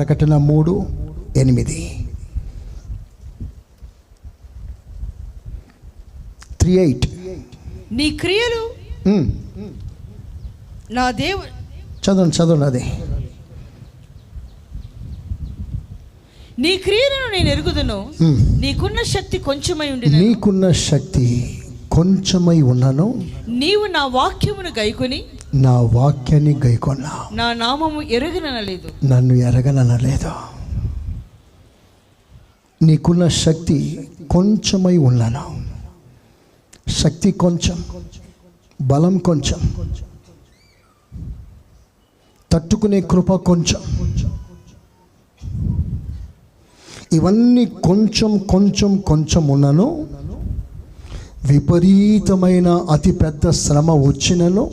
ప్రకటన మూడు ఎనిమిది. Three eight. నీ క్రియలు నా దేవు చదవండి చదవండి అది. నీ క్రియలను నేను ఎరుగుదును. నీకున్న శక్తి కొంచెమై ఉండి నీకున్న శక్తి కొంచెమై ఉన్నాను. నీవు నా వాక్యమును గైకొని నా వాక్యాన్ని గైకొన్నా. నా నామము ఎరుగనలేదు నన్ను ఎరగననలేదు. నీకున్న శక్తి కొంచెమై ఉన్నాను. శక్తి కొంచెం బలం కొంచెం తట్టుకునే కృప కొంచెం. ఇవన్నీ కొంచెం కొంచెం కొంచెం ఉన్నాను. విపరీతమైన అతి పెద్ద శ్రమ వచ్చినను.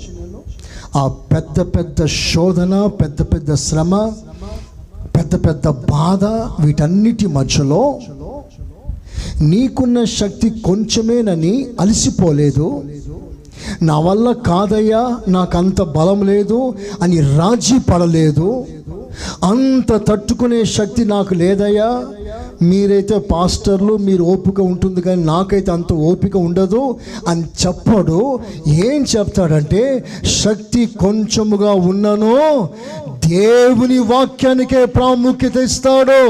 ఆ పెద్ద పెద్ద శోధన పెద్ద పెద్ద శ్రమ పెద్ద పెద్ద బాధ వీటన్నిటి మధ్యలో నీకున్న శక్తి కొంచెమేనని అలసిపోలేదు. నా వల్ల కాదయ్యా నాకంత బలం లేదు అని రాజీ పడలేదు. అంత తట్టుకునే శక్తి నాకు లేదయ్యా. మీరైతే పాస్టర్లు మీరు ఓపిక ఉంటుంది కానీ నాకైతే అంత ఓపిక ఉండదు అని చెప్పడు. ఏం చెప్తాడంటే శక్తి కొంచెముగా ఉన్నను దేవుని వాక్యానికే ప్రాముఖ్యత ఇస్తాడు.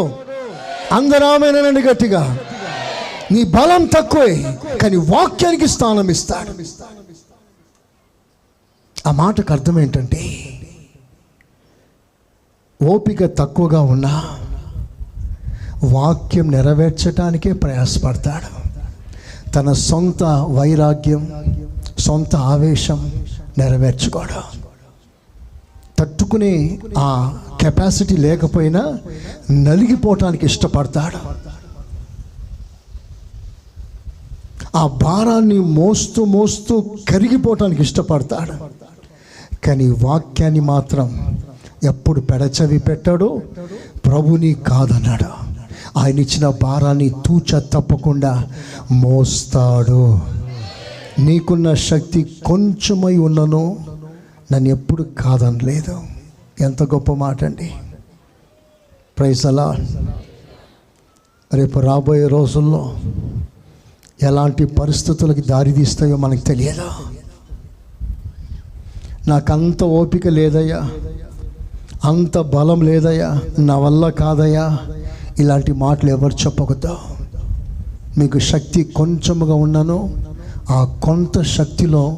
అందరామేనండి గట్టిగా నీ బలం తక్కువే కానీ వాక్యానికి స్థానం ఇస్తాడు. ఆ మాటకు అర్థం ఏంటంటే ఓపిక తక్కువగా ఉన్నా వాక్యం నెరవేర్చటానికే ప్రయాసపడతాడు. తన సొంత వైరాగ్యం సొంత ఆవేశం నెరవేర్చుకోడు. తట్టుకునే ఆ కెపాసిటీ లేకపోయినా నలిగిపోవటానికి ఇష్టపడతాడు. ఆ భారాన్ని మోస్తూ మోస్తూ కరిగిపోవటానికి ఇష్టపడతాడు. కానీ వాక్యాన్ని మాత్రం ఎప్పుడు పెడచవి పెట్టాడో ప్రభుని కాదన్నాడు. ఆయన ఇచ్చిన భారాన్ని తూచ తప్పకుండా మోస్తాడు. నీకున్న శక్తి కొంచెమై ఉన్నను నన్ను ఎప్పుడు కాదనలేదు. ఎంత గొప్ప మాట అండి. ప్రైజ్ అలా రేపు రాబోయే రోజుల్లో ఎలాంటి పరిస్థితులకు దారి తీస్తాయో మనకు తెలియదా? నాకంత ఓపిక లేదయ్యా. అంత బలం లేదయ్యా. నా వల్ల కాదయ్యా. ఇలాంటి మాటలు ఎవరు చెప్పకూడదు. మీకు శక్తి కొంచెముగా ఉన్నాను. ఆ కొంత శక్తిలో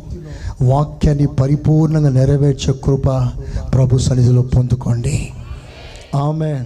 వాక్యాన్ని పరిపూర్ణంగా నెరవేర్చే కృప ప్రభు సన్నిధిలో పొందుకోండి. ఆమెన్.